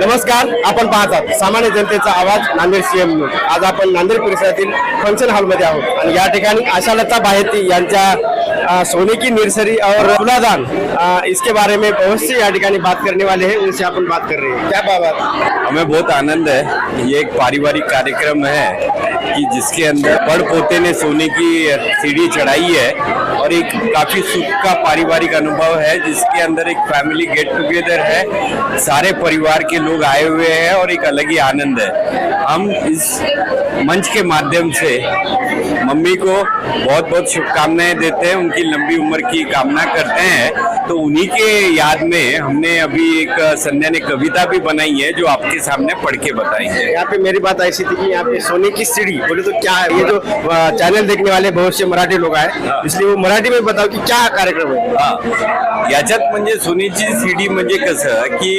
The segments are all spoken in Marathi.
नमस्कार आपण पाहतात सामान्य जनतेचा आवाज नांदेड सीएम न्यूज. आज आपण नांदेड परिसरातील फंक्शन हॉलमध्ये आहोत. आणि या ठिकाणी आशालता बाहेती यांच्या सोने की नर्सरी और तुलादान इसके बारे में बहुत से या ठिकाणी बात करने वाले हैं उनसे आपण बात कर रहे हैं. क्या बात हमें बहुत आनंद है ये एक पारिवारिक कार्यक्रम है कि जिसके अंदर बड़ पोते ने सोने की सीढ़ी चढ़ाई है और एक काफी सुख का पारिवारिक अनुभव है जिसके अंदर एक फैमिली गेट टुगेदर है। सारे परिवार के लोग आए हुए हैं और एक अलग ही आनंद है। हम इस मंच के माध्यम से मम्मी को बहुत बहुत शुभकामनाएँ देते हैं उनकी लंबी उम्र की कामना करते हैं। तो उन्हीं के याद में हमने अभी एक संध्या ने कविता भी बनाई है जो आपके सामने पढ़ के बताएँगे यहाँ पे मेरी बात ऐसी थी कि यहाँ पे सोने की सीढ़ी बोले तो क्या है? ये जो चैनल देखने वाले बहुत से मराठी लोग आए इसलिए वो मराठी में बताओ कि क्या कार्यक्रम है। हा. याच्यात म्हणजे सोन्याची सीडी म्हणजे कसं की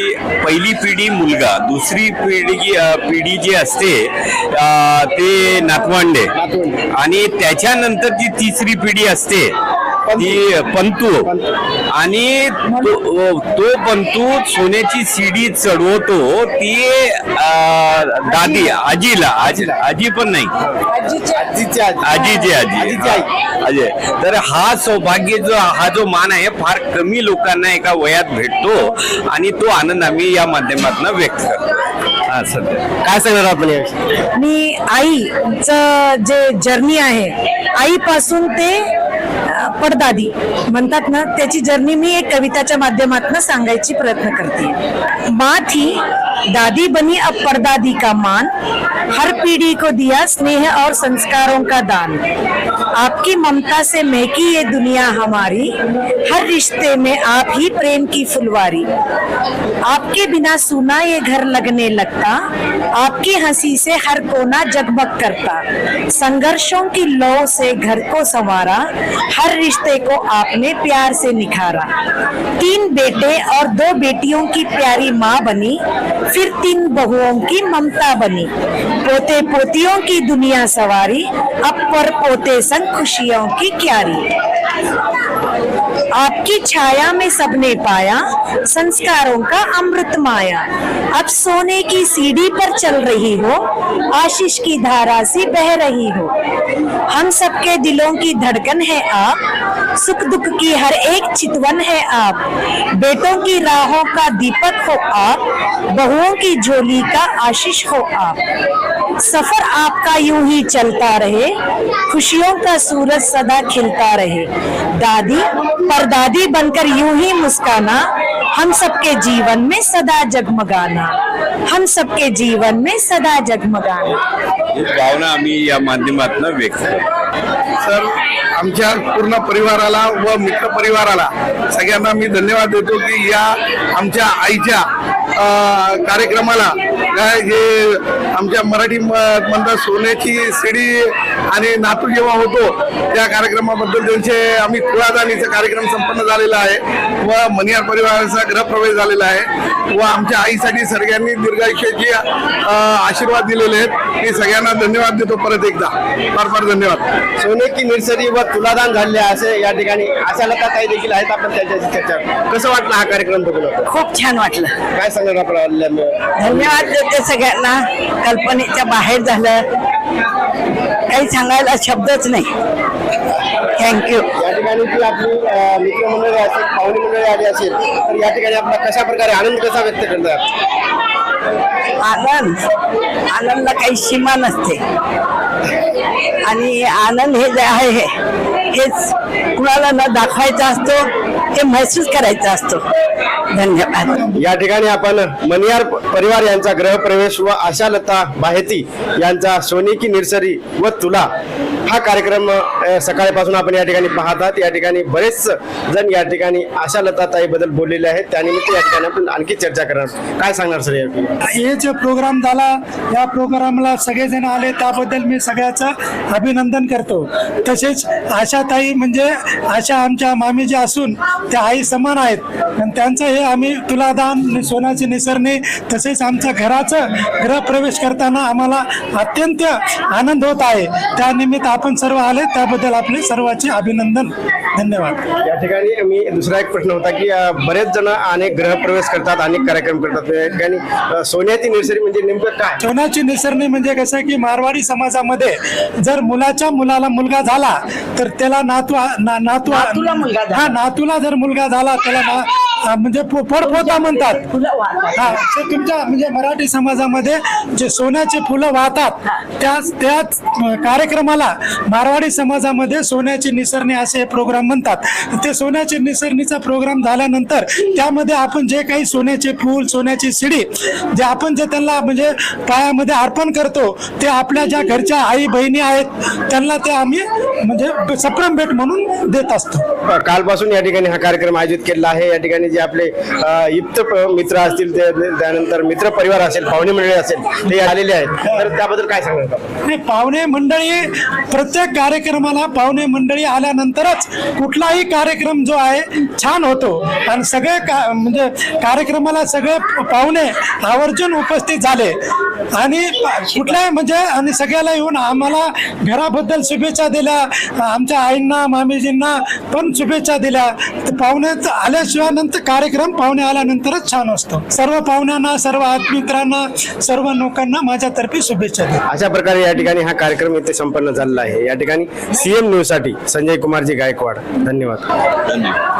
पहिली पिढी मुलगा दुसरी पिढी पिढी जी असते ते नातवंडे. आणि त्याच्यानंतर जी तिसरी पिढी असते ती पंतू. आणि तो तो पंतू सोन्याची सीडी चढवतो ती दादी आजीला आजी आजी पण नाही. आजीची आजी. अजय तर हा सौभाग्य जो हा जो मान आहे फार कमी लोकांना एका वयात भेटतो आणि तो आनंद आम्ही या माध्यमातून व्यक्त करतो. हा सध्या. काय सांगणार आपण मी आईचं जे जर्नी आहे आईपासून ते पडदादी. म्हणतात ना त्याची जर्नी मी एक कविताच्या माध्यमातून सांगायची प्रयत्न करते. माँ थी दादी बनी अब परदादी का मान हर पीढ़ी को दिया स्नेह और संस्कारों का दान. आपकी ममता से महकी ये दुनिया हमारी हर रिश्ते में आप ही प्रेम की फुलवारी. आपके बिना सुना ये घर लगने लगता आपकी हंसी से हर कोना जगमग करता. संघर्षों की लौ से घर को संवारा हर रिश्ते को आपने प्यार से निखारा। तीन बेटे और दो बेटियों की प्यारी माँ बनी, फिर तीन बहुओं की ममता बनी। पोते पोतियों की दुनिया सवारी, अब पर पोते संग खुशियों की क्यारी। आपकी छाया में सबने पाया संस्कारों का अमृत माया। अब सोने की सीढ़ी पर चल रही हो, आशीष की धारा सी बह रही हो। हम सबके दिलों की धड़कन है आप, सुख दुख की हर एक चितवन है आप। बेटों की राहों का दीपक हो आप, बहुओं की झोली का आशीष हो आप। सफ़र आपका यूँ ही चलता रहे, खुशियों का सूरज सदा खिलता रहे। दादी पर दादी बनकर यूँ ही मुस्काना, हम सबके जीवन में सदा जगमगाना। हम सबके जीवन में सदा जगमगाना। भावना व्यक्त सर आमच्या पूर्ण परिवाराला व मित्र परिवाराला सगळ्यांना मी धन्यवाद देतो की या आमच्या आईच्या कार्यक्रमाला काय हे आमच्या मराठी म- मंडळ सोन्याची शिडी आणि नातू जेव्हा होतो त्या कार्यक्रमाबद्दल त्यांचे आम्ही कुळादानीचा कार्यक्रम संपन्न झालेला आहे व मनियार परिवाराचा गृहप्रवेश झालेला आहे व आमच्या आईसाठी सगळ्यांनी दीर्घायुष्याची आशीर्वाद दिलेले आहेत. मी सगळ्यांना धन्यवाद देतो परत एकदा. फार फार धन्यवाद. सोने की नर्सरी व तुलादान झाले असे या ठिकाणी आशालता काही देखील आहेत. आपण त्यांच्याशी चर्चा कसं वाटलं हा कार्यक्रम बघून? खूप छान वाटलं. काय सांगणार आपण आल्यामुळे? धन्यवाद देते सगळ्यांना. कल्पनेच्या बाहेर झालं. काही सांगायला शब्दच नाही. थँक्यू या ठिकाणी जी आपली मित्रमंडळी असेल पाहुणे मंडळी आली असेल तर या ठिकाणी आपला कशा प्रकारे आनंद कसा व्यक्त करतात? आनंद. आनंदला काही सीमा नसते. आणि आनंद हे जे आहे हे- हेच कुणाला न दाखवायचा असतो हे महसूस करायचा असतो. धन्यवाद. या ठिकाणी आपण मनियार परिवार यांचा गृहप्रवेश व आशालता बाहेती यांचा सोने की नर्सरी व तुला हा कार्यक्रम सकाळपासून आपण या ठिकाणी पाहतात या ठिकाणी बरेच जण या ठिकाणी आशालता ताई बद्दल बोललेले आहेत. त्यानिमित्त या ठिकाणी आपण आणखी चर्चा करणार काय सांगणार सर या ठिकाणी? हे जे प्रोग्राम झाला या प्रोग्रामला सगळेजण आले त्याबद्दल मी सगळ्याचं अभिनंदन करतो. तसेच आशाताई म्हणजे आशा आमच्या मामी ज्या असून त्या आई समान आहेत. आणि त्यांचं हे आम्ही तुलादान सोन्याची निसरणी तसेच आमच्या घराचं गृहप्रवेश करताना आम्हाला अत्यंत आनंद होत आहे. त्यानिमित्त आपण सर्व आले. त्याबद्दल आपले सर्वांचे अभिनंदन. धन्यवाद. या ठिकाणी मी दुसरा एक प्रश्न होता की बरेच जण अनेक गृहप्रवेश करतात अनेक कार्यक्रम करतात. या ठिकाणी अ, सोन्याची नर्सरी म्हणजे नेमकं काय? सोन्याची निसरणी म्हणजे कसं की मारवाडी समाजामध्ये जर मुलाच्या मुलाला मुलगा झाला तर त्याला नातू ना- नातू हा नातूला जर मुलगा झाला त्याला हा, म्हणजे पो- पोडपोता म्हणतात. हा ते तुमच्या म्हणजे मराठी समाजामध्ये जे सोन्याचे फुलं वाहतात त्याच त्याच अं, कार्यक्रमाला मारवाडी समाजामध्ये सोन्याची निसरणी असे प्रोग्राम म्हणतात. ते सोन्याची निसरणीचा प्रोग्राम झाल्यानंतर त्यामध्ये आपण जे काही सोन्याचे फूल सोन्याची शिडी जे आपण जे त्यांना म्हणजे पायामध्ये अर्पण करतो ते आपल्या ज्या घरच्या आई बहिणी आहेत त्यांना ते आम्ही म्हणजे सप्रम भेट म्हणून देत असतो. कालपासून या ठिकाणी हा कार्यक्रम आयोजित केलेला आहे. या ठिकाणी जे आपले युक्त प- मित्र असतील ते त्यानंतर मित्र परिवार असेल पाहुणे मंडळी असेल ते आलेले आहेत. तर त्याबद्दल काय सांगणार नाही आणि पाहुणे मंडळी प्रत्येक कार्यक्रमाला पाहुणे मंडळी आल्यानंतरच कुठलाही कार्यक्रम जो आहे छान होतो. आणि सगळे का म्हणजे कार्यक्रमाला सगळे पाहुणे आवर्जून उपस्थित झाले. आणि कुठल्याही म्हणजे आणि सगळ्याला येऊन आम्हाला घराबद्दल शुभेच्छा दिल्या. आमच्या आईंना मामीजींना पण शुभेच्छा दिल्या. पाहुणे आल्याशिवाय नंतर कार्यक्रम पाहुणे आल्यानंतरच छान असतो. सर्व पाहुण्यांना सर्व आत्मित्रांना सर्व लोकांना माझ्यातर्फे शुभेच्छा द्या अशा प्रकारे या ठिकाणी हा कार्यक्रम इथे संपन्न झालेला आहे. या ठिकाणी सीएम न्यूजसाठी संजय कुमारजी गायकवाड. धन्यवाद. धन्यवाद.